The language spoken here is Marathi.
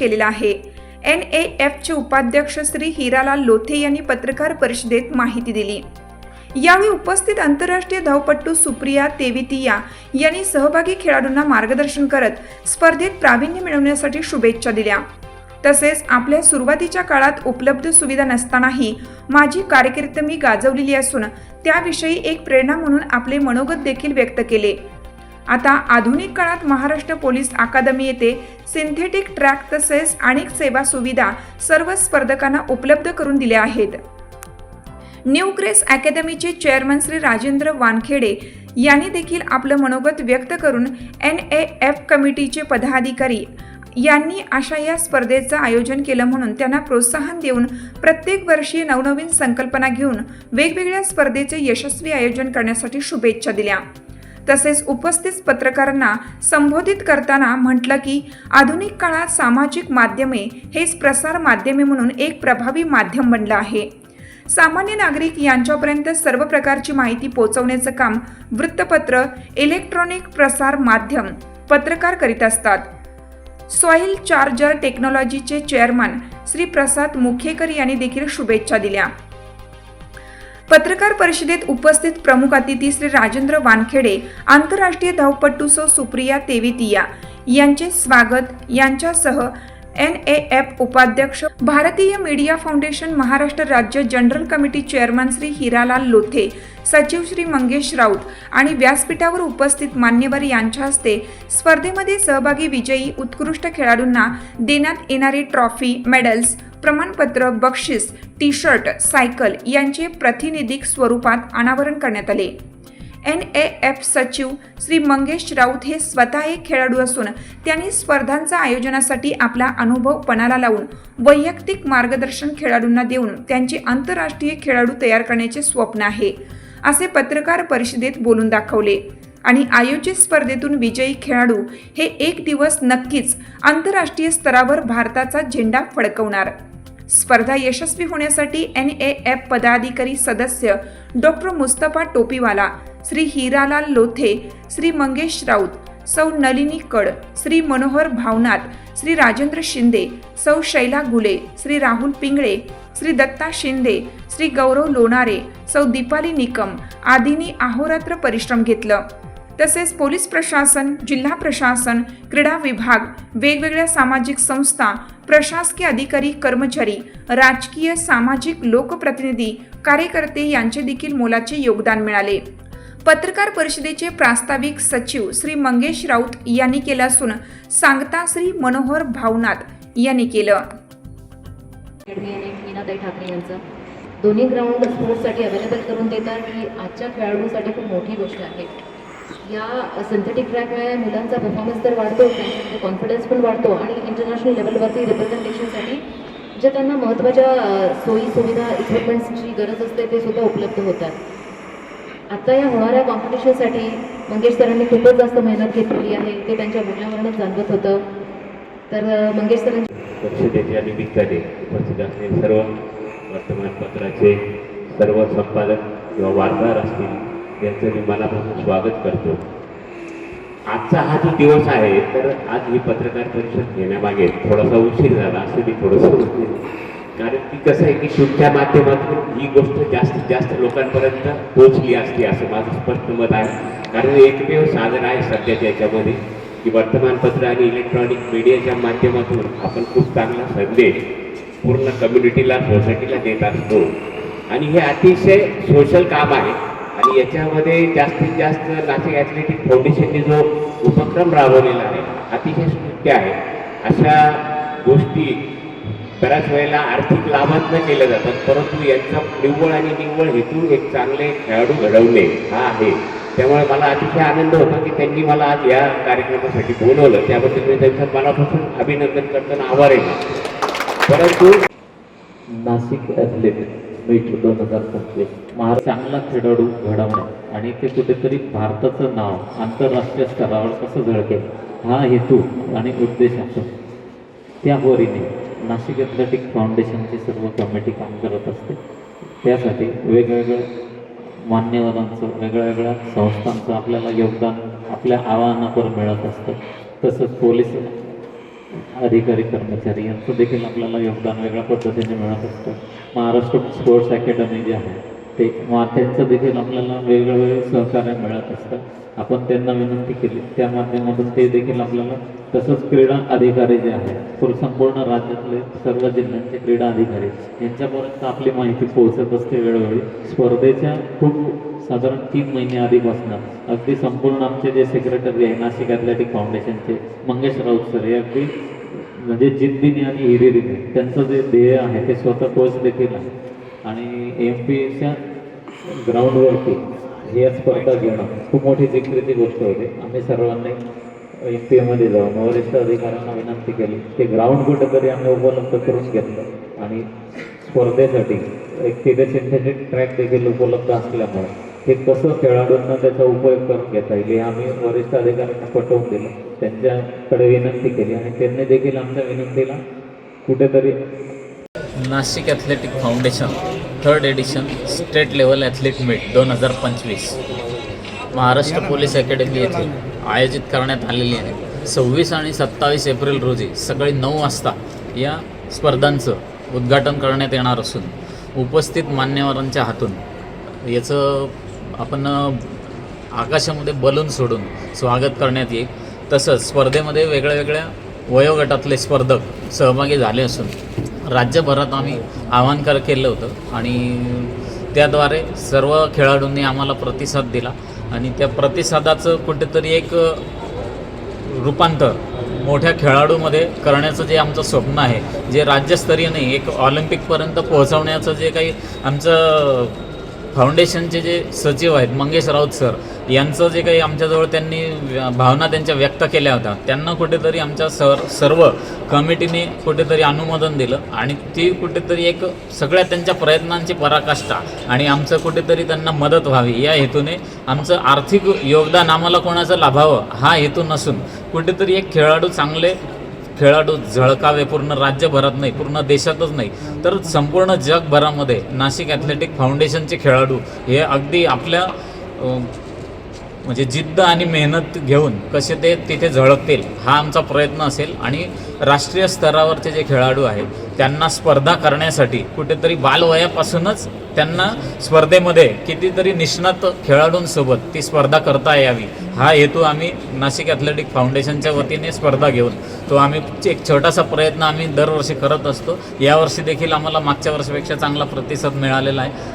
केलेला आहे. एन ए एफचे उपाध्यक्ष श्री हिरालाल लोथे यांनी पत्रकार परिषदेत माहिती दिली. यावेळी उपस्थित आंतरराष्ट्रीय धावपट्टू सुप्रिया तेवितिया यांनी सहभागी खेळाडूंना मार्गदर्शन करत स्पर्धेत प्रावीण्य मिळवण्यासाठी शुभेच्छा दिल्या. तसेच आपल्या सुरुवातीच्या काळात उपलब्ध सुविधा नसतानाही माझी कारकीर्द मी गाजवलेली असून त्याविषयी एक प्रेरणा म्हणून आपले मनोगत देखील व्यक्त केले. आता आधुनिक काळात महाराष्ट्र पोलीस अकादमी येथे सिंथेटिक ट्रॅक तसेच अनेक सेवा सुविधा सर्व स्पर्धकांना उपलब्ध करून दिल्या आहेत. न्यू ग्रेस अकॅदमीचे चेअरमन श्री राजेंद्र वानखेडे यांनी देखील आपलं मनोगत व्यक्त करून एन ए एफ कमिटीचे पदाधिकारी यांनी अशा या स्पर्धेचं आयोजन केलं म्हणून त्यांना प्रोत्साहन देऊन प्रत्येक वर्षी नवनवीन संकल्पना घेऊन वेगवेगळ्या स्पर्धेचे यशस्वी आयोजन करण्यासाठी शुभेच्छा दिल्या. तसेच उपस्थित पत्रकारांना संबोधित करताना म्हटलं की आधुनिक काळात सामाजिक माध्यमे हेच प्रसार माध्यमे म्हणून एक प्रभावी माध्यम बनलं आहे. सामान्य नागरिक यांच्यापर्यंत सर्व प्रकारची माहिती पोहोचवण्याचं काम वृत्तपत्र इलेक्ट्रॉनिक प्रसार माध्यम पत्रकार करीत असतात. सॉईल चार्जर टेक्नॉलॉजीचे चेअरमन श्री प्रसाद मुखेकर यांनी देखील शुभेच्छा दिल्या. पत्रकार परिषदेत उपस्थित प्रमुख अतिथी श्री राजेंद्र वानखेडे आंतरराष्ट्रीय धावपट्टू सौ सुप्रिया तेवितिया यांचे स्वागत. यांच्यासह एन ए एफ उपाध्यक्ष भारतीय मीडिया फाउंडेशन महाराष्ट्र राज्य general committee chairman Shri Hiralal Lothe सचिव श्री मंगेश राऊत आणि व्यासपीठावर उपस्थित मान्यवर यांच्या हस्ते स्पर्धेमध्ये सहभागी विजयी उत्कृष्ट खेळाडूंना देण्यात येणारी ट्रॉफी मेडल्स प्रमाणपत्र बक्षीस टी शर्ट सायकल यांचे प्रातिनिधिक स्वरूपात अनावरण करण्यात आले. एन ए एफ सचिव श्री मंगेश राऊत हे स्वतः एक खेळाडू असून त्यांनी स्पर्धांच्या आयोजनासाठी आपला अनुभव पणाला लावून वैयक्तिक मार्गदर्शन खेळाडूंना देऊन त्यांचे आंतरराष्ट्रीय खेळाडू तयार करण्याचे स्वप्न आहे असे पत्रकार परिषदेत बोलून दाखवले. आणि आयोजित स्पर्धेतून विजयी खेळाडू हे एक दिवस नक्कीच आंतरराष्ट्रीय स्तरावर भारताचा झेंडा फडकवणार. स्पर्धा यशस्वी होण्यासाठी एन ए एफ पदाधिकारी सदस्य डॉक्टर मुस्तफा टोपीवाला श्री हिरालाल लोथे श्री मंगेश राऊत सौ नलिनी कड श्री मनोहर भावनाथ श्री राजेंद्र शिंदे सौ शैला गुले श्री राहुल पिंगळे श्री दत्ता शिंदे श्री गौरव लोणारे सौ दीपाली निकम आदींनी अहोरात्र परिश्रम घेतलं. तसेच पोलीस प्रशासन जिल्हा प्रशासन क्रीडा विभाग वेगवेगळ्या सामाजिक संस्था प्रशासकीय अधिकारी कर्मचारी राजकीय सामाजिक लोकप्रतिनिधी कार्यकर्ते यांचे देखील मोलाचे योगदान मिळाले. पत्रकार परिषदेचे प्रास्ताविक सचिव श्री मंगेश राऊत यांनी केलं असून सांगता श्री मनोहर भावनाथ यांनी केलं. ठाकरे यांचं दोन्ही ग्राउंड स्पोर्ट्ससाठी अवेलेबल करून देतात ही आजच्या खेळाडूंसाठी खूप मोठी गोष्ट आहे. या सिंथेटिक ट्रॅकमुळे मुलांचा परफॉर्मन्स तर वाढतो त्यांचा कॉन्फिडन्स पण वाढतो आणि इंटरनॅशनल लेवलवरती रिप्रेझेंटेशनसाठी ज्या त्यांना महत्त्वाच्या सोयी सुविधा इक्विपमेंट्सची गरज असते ते सुद्धा उपलब्ध होतात. आता या होणाऱ्या कॉम्पिटिशनसाठी मंगेश सरांनी खूपच जास्त मेहनत घेतलेली आहे ते त्यांच्या बोलण्यावरूनच जाणवत होतं. तर मंगेश सरांची परिषदेच्या निमित्ताने उपस्थित असलेले सर्व वर्तमानपत्राचे सर्व संपादक किंवा वार्ताहर असतील यांचं मी मनापासून स्वागत करतो. आजचा हा जो दिवस आहे तर आज ही पत्रकार परिषद घेण्यामागे थोडासा उशीर झाला असं मी थोडंसं बोलते कारण की कसं आहे की तुमच्या माध्यमातून ही गोष्ट जास्तीत जास्त लोकांपर्यंत पोहोचली असती असं माझं स्पष्ट मत आहे. कारण एकमेव साधन आहे सध्याच्या याच्यामध्ये की वर्तमानपत्र आणि इलेक्ट्रॉनिक मीडियाच्या माध्यमातून आपण खूप चांगला संदेश पूर्ण कम्युनिटीला सोसायटीला देत असतो. आणि हे अतिशय सोशल काम आहे. आणि याच्यामध्ये जास्तीत जास्त नाशिक ॲथलेटिक फाउंडेशनने जो उपक्रम राबवलेला आहे अतिशय स्तुत्य आहे. अशा गोष्टी बऱ्याच वेळेला आर्थिक लाभात न केल्या जातात परंतु यांचा निव्वळ आणि निव्वळ हेतू एक चांगले खेळाडू घडवणे हा आहे. त्यामुळे मला अतिशय आनंद होता की त्यांनी मला आज या कार्यक्रमासाठी बोलवलं. त्याबद्दल मी त्यांचं मनापासून अभिनंदन करताना आभार आहे. परंतु नाशिक ॲथलेट मुंबई दोन हजार पंचवीस. महाराज चांगला खेळाडू घडवणं आणि ते कुठेतरी भारताचं नाव आंतरराष्ट्रीय स्तरावर कसं झळकेल हा हेतू आणि उद्देश असतो. त्या वरीने नाशिक ॲथलेटिक फाउंडेशनची सर्व कमिटी काम करत असते. त्यासाठी वेगवेगळ्या मान्यवरांचं वेगळ्या वेगळ्या संस्थांचं आपल्याला योगदान आपल्या आव्हानावर मिळत असतं. तसंच पोलीस अधिकारी कर्मचारी यांचं देखील आपल्याला योगदान वेगळ्या पद्धतीने मिळत असतं. महाराष्ट्र स्पोर्ट्स अकॅडमी जी आहे ते मा त्यांचं देखील आपल्याला वेगवेगळे सहकार्य मिळत असतं. आपण त्यांना विनंती केली. त्या माध्यमातून ते देखील आपल्याला तसंच क्रीडा अधिकारी जे आहेत पूर संपूर्ण राज्यातले सर्व जिल्ह्यांचे क्रीडा अधिकारी यांच्यापर्यंत आपली माहिती पोहोचत असते वेळोवेळी. स्पर्धेच्या खूप साधारण तीन महिने आधीपासून अगदी संपूर्ण आमचे जे सेक्रेटरी आहे नाशिक ॲथलेटिक फाउंडेशनचे मंगेश राऊत सर हे अगदी म्हणजे जिद्दीने आणि हिरिरीने त्यांचं जे ध्येय आहे ते स्वतः कोच देखील आहे. एम पी एच्या ग्राउंडवरती ही स्पर्धा घेणं खूप मोठी जिक्रीची गोष्ट होती. आम्ही सर्वांनी एम पी एमध्ये जाऊन वरिष्ठ अधिकाऱ्यांना विनंती केली ते ग्राउंड कुठंतरी आम्ही उपलब्ध करून घेतलं आणि स्पर्धेसाठी एक तिथे सिंथेटिक ट्रॅक देखील उपलब्ध असल्यामुळे हे कसं खेळाडूंना त्याचा उपयोग करून घेता येईल हे आम्ही वरिष्ठ अधिकाऱ्यांना पटवून दिलं. त्यांच्याकडे विनंती केली आणि त्यांनी देखील आमच्या विनंतीला कुठेतरी Nashik athletic foundation third edition state level athlete meet दोन हजार पंचवीस. महाराष्ट्र पोलीस अकॅडमी येथे आयोजित करण्यात आलेली आहे. सव्वीस आणि सत्तावीस एप्रिल रोजी सकाळी नऊ वाजता या स्पर्धांचं उद्घाटन करण्यात येणार असून उपस्थित मान्यवरांच्या हातून याचं आपण आकाशामध्ये बलून सोडून स्वागत करण्यात येईल. तसंच स्पर्धेमध्ये वेगळ्या वेगळ्या वयोगटातले स्पर्धक सहभागी झाले असून राज्यभरात आम्ही आवाहन कर केलं होतं. आणि त्याद्वारे सर्व खेळाडूंनी आम्हाला प्रतिसाद दिला. आणि त्या प्रतिसादाचं कुठेतरी एक रूपांतर मोठ्या खेळाडूमध्ये करण्याचं जे आमचं स्वप्न आहे जे राज्यस्तरीय नाही एक ऑलिम्पिकपर्यंत पोहोचवण्याचं जे काही आमचं फाउंडेशनचे जे सचिव आहेत मंगेश राऊत सर यांचं जे काही आमच्याजवळ त्यांनी भावना त्यांच्या व्यक्त केल्या होत्या त्यांना कुठेतरी आमच्या सर सर्व कमिटीने कुठेतरी अनुमोदन दिलं आणि ती कुठेतरी एक सगळ्या त्यांच्या प्रयत्नांची पराकाष्ठा आणि आमचं कुठेतरी त्यांना मदत व्हावी या हेतूने आमचं आर्थिक योगदान आम्हाला कोणाचं लाभावं हा हेतू नसून कुठेतरी एक खेळाडू चांगले खेळाडू झळकावे पूर्ण राज्यभरात नाही पूर्ण देशातच नाही तर संपूर्ण जगभरामध्ये नाशिक ॲथलेटिक फाउंडेशनचे खेळाडू हे अगदी आपल्या म्हणजे जिद्द आणि मेहनत घेऊन कसे ते तिथे झळकतील हा आमचा प्रयत्न असेल. आणि राष्ट्रीय स्तरावरचे जे खेळाडू आहेत त्यांना स्पर्धा करण्यासाठी कुठेतरी बालवयापासूनच त्यांना स्पर्धेमध्ये कितीतरी निष्णात खेळाडूंसोबत ती स्पर्धा करता यावी. हा हेतू आम्ही नाशिक ॲथलेटिक फाउंडेशनच्या वतीने स्पर्धा घेऊन तो आम्ही एक छोटासा प्रयत्न आम्ही दरवर्षी करत असतो. यावर्षी देखील आम्हाला मागच्या वर्षीपेक्षा चांगला प्रतिसाद मिळालेला आहे.